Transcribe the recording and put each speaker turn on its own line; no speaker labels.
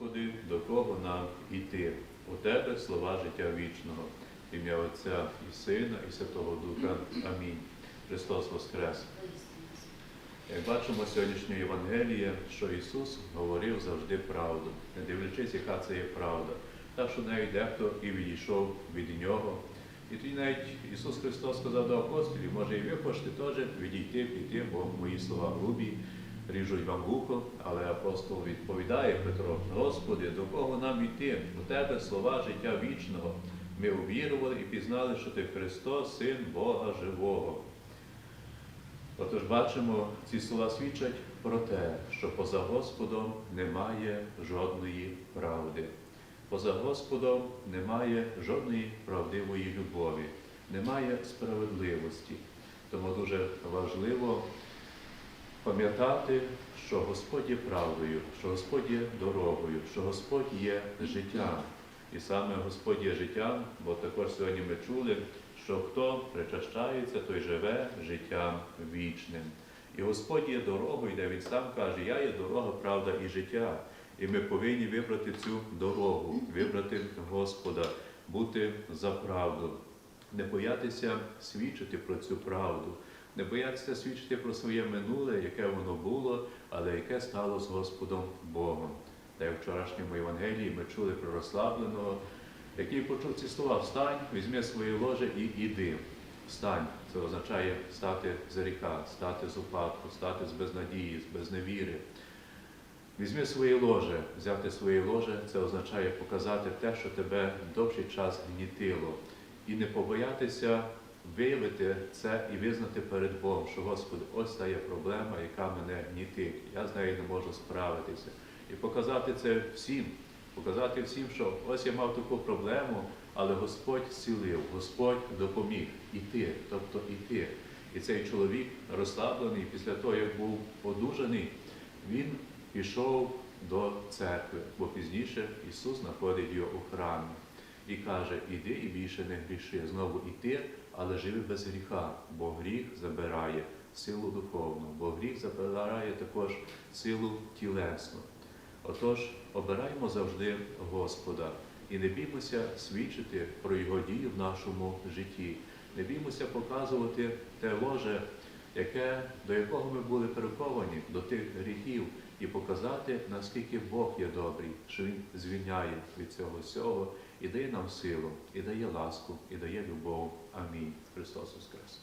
Господи, до кого нам іти? У Тебе слова життя вічного. Ім'я Отця і Сина, і Святого Духа. Амінь. Христос Воскрес! Як бачимо з сьогоднішньої Євангелії, що Ісус говорив завжди правду, не дивлячись, яка це є правда. Так що навіть дехто і відійшов від нього. І тоді навіть Ісус Христос сказав до апостолів, може і ви хочете теж відійти, піти, бо мої слова грубі, ріжуть вам вухо, але апостол відповідає Петро, Господи, до кого нам іти? У Тебе слова життя вічного. Ми увірували і пізнали, що Ти Христос, Син Бога Живого. Отож бачимо, ці слова свідчать про те, що поза Господом немає жодної правди. Поза Господом немає жодної правдивої любові, немає справедливості. Тому дуже важливо пам'ятати, що Господь є правдою, що Господь є дорогою, що Господь є життям. І саме Господь є життям, бо також сьогодні ми чули, що хто причащається, той живе життям вічним. І Господь є дорогою, де Він сам каже, я є дорога, правда і життя. І ми повинні вибрати цю дорогу, вибрати Господа, бути за правду, не боятися свідчити про цю правду, не боятися свідчити про своє минуле, яке воно було, але яке стало з Господом Богом. Та як в вчорашньому Євангелії ми чули про розслабленого, який почув ці слова Встань, візьми своє ложе і іди. Встань. Це означає стати з гріха, стати з упадку, стати з безнадії, з безневіри. Візьми своє ложе, взяти своє ложе це означає показати те, що тебе довший час гнітило, і не побоятися виявити це і визнати перед Богом, що Господи, ось та є проблема, яка мене гнітить. Я з нею не можу справитися. І показати це всім, показати всім, що ось я мав таку проблему, але Господь зцілив, Господь допоміг іти, тобто іти. І цей чоловік розслаблений після того, як був одужаний, він пішов до церкви, бо пізніше Ісус знаходить його у храмі і каже: Іди і більше не гріши. Знову іти, але живи без гріха, бо гріх забирає силу духовну, бо гріх забирає також силу тілесну. Отож, обираємо завжди Господа і не біймося свідчити про Його дію в нашому житті, не біймося показувати те ложе, яке, до якого ми були приковані, до тих гріхів, і показати, наскільки Бог є добрий, що Він звільняє від цього всього і дає нам силу, і дає ласку, і дає любов. Амінь. Христос Воскрес!